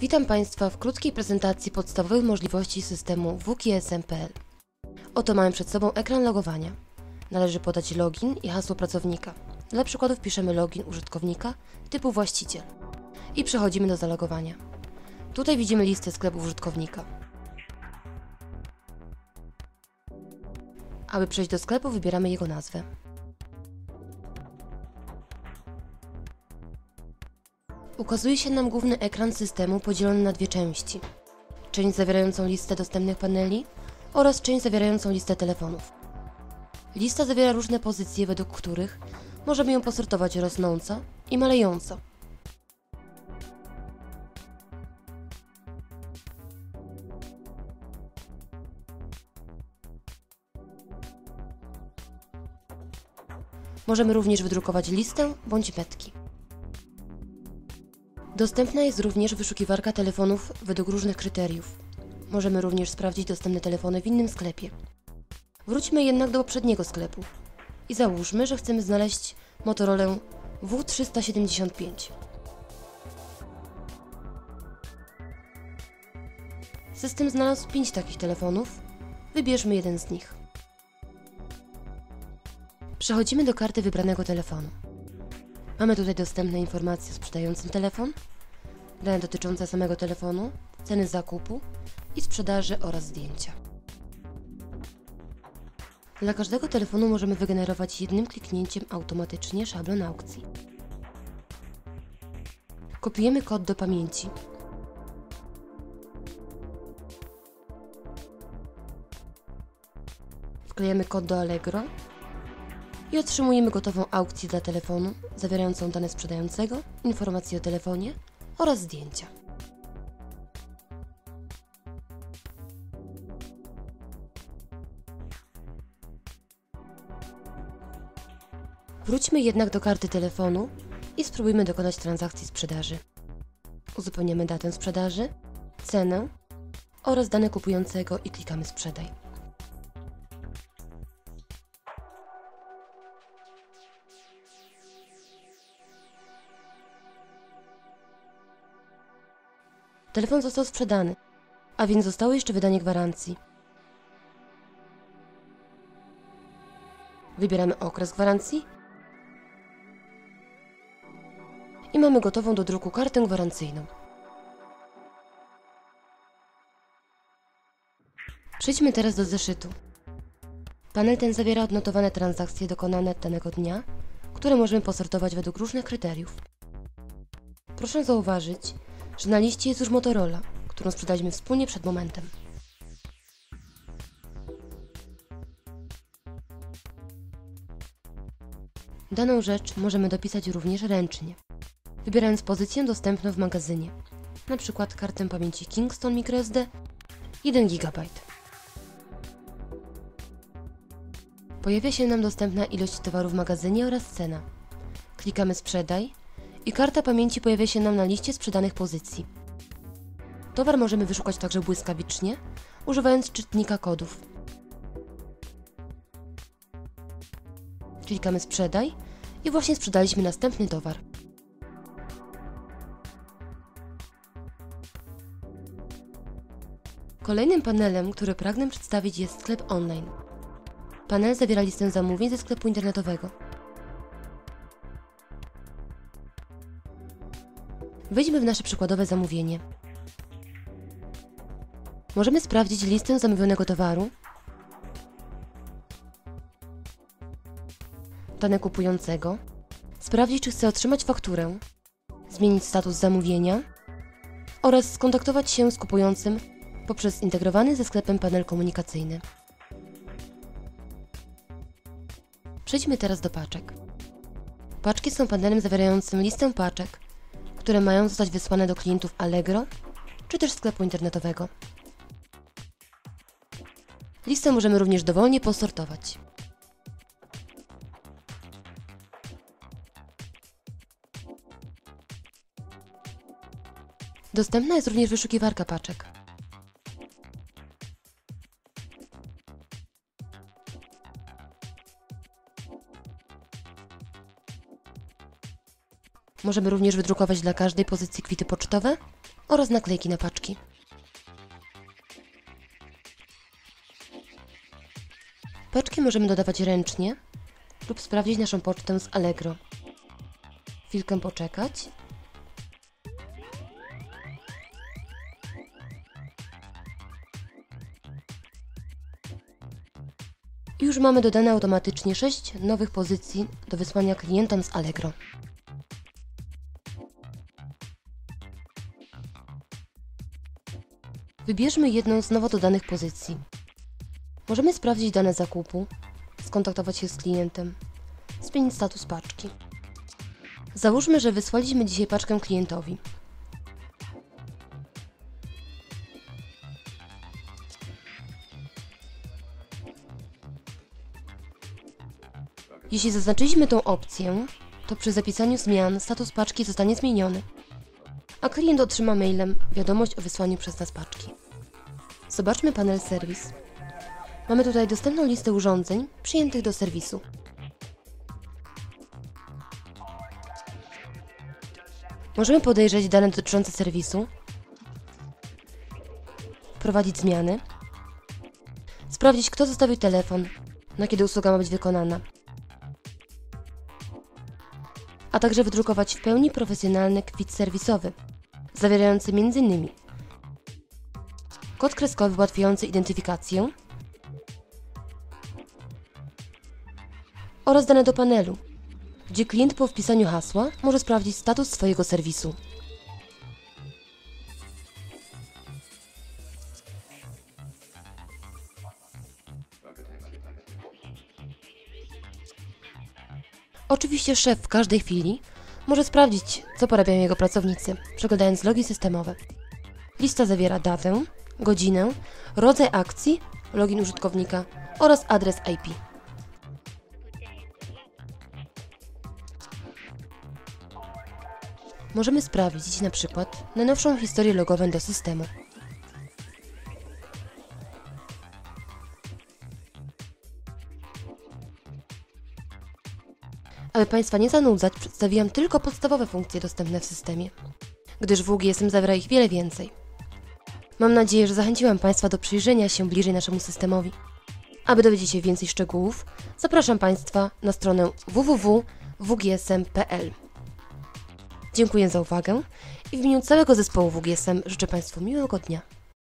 Witam Państwa w krótkiej prezentacji podstawowych możliwości systemu WKSM.pl. Oto mamy przed sobą ekran logowania. Należy podać login i hasło pracownika. Dla przykładu wpiszemy login użytkownika typu właściciel i przechodzimy do zalogowania. Tutaj widzimy listę sklepów użytkownika. Aby przejść do sklepu wybieramy jego nazwę. Ukazuje się nam główny ekran systemu podzielony na dwie części. Część zawierającą listę dostępnych paneli oraz część zawierającą listę telefonów. Lista zawiera różne pozycje, według których możemy ją posortować rosnąco i malejąco. Możemy również wydrukować listę bądź metki. Dostępna jest również wyszukiwarka telefonów według różnych kryteriów. Możemy również sprawdzić dostępne telefony w innym sklepie. Wróćmy jednak do poprzedniego sklepu i załóżmy, że chcemy znaleźć Motorola W375. System znalazł 5 takich telefonów. Wybierzmy jeden z nich. Przechodzimy do karty wybranego telefonu. Mamy tutaj dostępne informacje o sprzedającym telefon, dane dotyczące samego telefonu, ceny zakupu i sprzedaży oraz zdjęcia. Dla każdego telefonu możemy wygenerować jednym kliknięciem automatycznie szablon aukcji. Kopiujemy kod do pamięci. Wklejamy kod do Allegro i otrzymujemy gotową aukcję dla telefonu, zawierającą dane sprzedającego, informacje o telefonie oraz zdjęcia. Wróćmy jednak do karty telefonu i spróbujmy dokonać transakcji sprzedaży. Uzupełniamy datę sprzedaży, cenę oraz dane kupującego i klikamy sprzedaj. Telefon został sprzedany, a więc zostało jeszcze wydanie gwarancji. Wybieramy okres gwarancji i mamy gotową do druku kartę gwarancyjną. Przejdźmy teraz do zeszytu. Panel ten zawiera odnotowane transakcje dokonane danego dnia, które możemy posortować według różnych kryteriów. Proszę zauważyć, że na liście jest już Motorola, którą sprzedaliśmy wspólnie przed momentem. Daną rzecz możemy dopisać również ręcznie, wybierając pozycję dostępną w magazynie, np. kartę pamięci Kingston microSD 1 GB. Pojawia się nam dostępna ilość towaru w magazynie oraz cena. Klikamy Sprzedaj i karta pamięci pojawia się nam na liście sprzedanych pozycji. Towar możemy wyszukać także błyskawicznie, używając czytnika kodów. Klikamy Sprzedaj i właśnie sprzedaliśmy następny towar. Kolejnym panelem, który pragnę przedstawić jest sklep online. Panel zawiera listę zamówień ze sklepu internetowego. Wejdźmy w nasze przykładowe zamówienie. Możemy sprawdzić listę zamówionego towaru, dane kupującego, sprawdzić, czy chce otrzymać fakturę, zmienić status zamówienia oraz skontaktować się z kupującym poprzez integrowany ze sklepem panel komunikacyjny. Przejdźmy teraz do paczek. Paczki są panelem zawierającym listę paczek, które mają zostać wysłane do klientów Allegro czy też sklepu internetowego. Listę możemy również dowolnie posortować. Dostępna jest również wyszukiwarka paczek. Możemy również wydrukować dla każdej pozycji kwity pocztowe oraz naklejki na paczki. Paczki możemy dodawać ręcznie lub sprawdzić naszą pocztę z Allegro. Chwilkę poczekać. Już mamy dodane automatycznie 6 nowych pozycji do wysłania klientom z Allegro. Wybierzmy jedną z nowo dodanych pozycji. Możemy sprawdzić dane zakupu, skontaktować się z klientem, zmienić status paczki. Załóżmy, że wysłaliśmy dzisiaj paczkę klientowi. Jeśli zaznaczyliśmy tą opcję, to przy zapisaniu zmian status paczki zostanie zmieniony, klient otrzyma mailem wiadomość o wysłaniu przez nas paczki. Zobaczmy panel serwis. Mamy tutaj dostępną listę urządzeń przyjętych do serwisu. Możemy podejrzeć dane dotyczące serwisu, wprowadzić zmiany, sprawdzić kto zostawił telefon, na kiedy usługa ma być wykonana, a także wydrukować w pełni profesjonalny kwit serwisowy, zawierający m.in. kod kreskowy ułatwiający identyfikację oraz dane do panelu, gdzie klient po wpisaniu hasła może sprawdzić status swojego serwisu. Oczywiście szef w każdej chwili może sprawdzić, co porabiają jego pracownicy, przeglądając logi systemowe. Lista zawiera datę, godzinę, rodzaj akcji, login użytkownika oraz adres IP. Możemy sprawdzić na przykład najnowszą historię logową do systemu. Aby Państwa nie zanudzać, przedstawiłam tylko podstawowe funkcje dostępne w systemie, gdyż w UGSM zawiera ich wiele więcej. Mam nadzieję, że zachęciłam Państwa do przyjrzenia się bliżej naszemu systemowi. Aby dowiedzieć się więcej szczegółów, zapraszam Państwa na stronę www.wgsm.pl. Dziękuję za uwagę i w imieniu całego zespołu WGSM życzę Państwu miłego dnia.